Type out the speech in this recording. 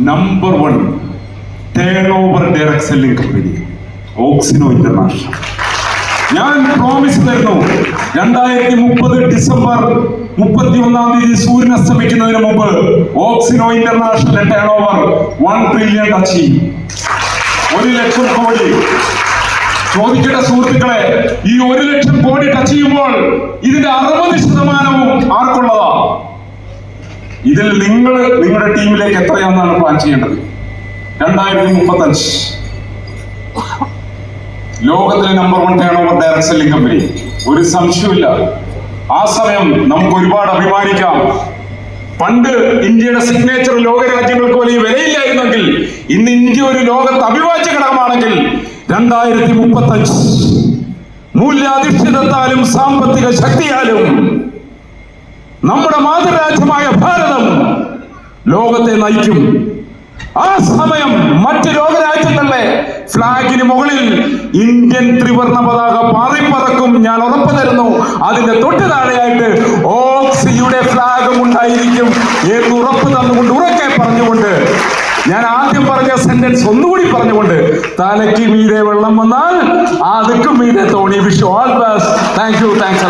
Number one turn over direct selling company Oxino International ഞാൻ promise തരുന്നു രണ്ടായിരത്തി മുപ്പത് ഡിസംബർ മുപ്പത്തി ഒന്നാം തീയതി സൂര്യൻ അസ്തമിക്കുന്നതിന് മുമ്പ് Oxino International turn over one trillion touch ഒരു ലക്ഷം കോടി. ചോദിക്കട്ടെ സുഹൃത്തുക്കളെ ഈ ഒരു ലക്ഷം കോടി ടച്ച് ചെയ്യുമ്പോൾ ഇതിന്റെ അറുപത് ശതമാനവും ഇതിൽ നിങ്ങൾ നിങ്ങളുടെ ടീമിലേക്ക് എത്രയാണെന്നാണ് പ്ലാൻ ചെയ്യേണ്ടത്? രണ്ടായിരത്തി മുപ്പത്തഞ്ച് ലോകത്തിലെ number one turn over direct selling company ഒരു സംശയമില്ല ആ സമയം നമുക്ക് ഒരുപാട് അഭിമാനിക്കാം. പണ്ട് ഇന്ത്യയുടെ സിഗ്നേച്ചർ ലോകരാജ്യങ്ങൾക്ക് വലിയ വിലയില്ലായിരുന്നെങ്കിൽ ഇന്ന് ഇന്ത്യ ഒരു ലോകത്ത് അഭിവാച്യ ഘടകമാണെങ്കിൽ രണ്ടായിരത്തി മുപ്പത്തഞ്ച് മൂല്യാധിഷ്ഠിതത്താലും സാമ്പത്തിക ശക്തിയാലും നമ്മുടെ മാതൃരാജ്യമായ ഭാരതം ലോകത്തെ നയിക്കും. ആ സമയം മറ്റ് ലോകരാജ്യങ്ങളിലെ ഫ്ലാഗിന് മുകളിൽ ഇന്ത്യൻ ത്രിവർണ പതാക പാറിപ്പറക്കും. ഞാൻ ഉറപ്പു തരുന്നു അതിന്റെ തൊട്ട് താഴെയായിട്ട് ഓക്സിയുടെ ഫ്ലാഗും ഉണ്ടായിരിക്കും എന്ന് ഉറപ്പ് തന്നുകൊണ്ട് ഉറക്കെ പറഞ്ഞുകൊണ്ട് ഞാൻ ആദ്യം പറഞ്ഞ സെന്റൻസ് ഒന്നുകൂടി പറഞ്ഞുകൊണ്ട് തലയ്ക്ക് മീതെ വെള്ളം വന്നാൽ അതിക്കും മീതെ തോണി Vishu all best thank you thanks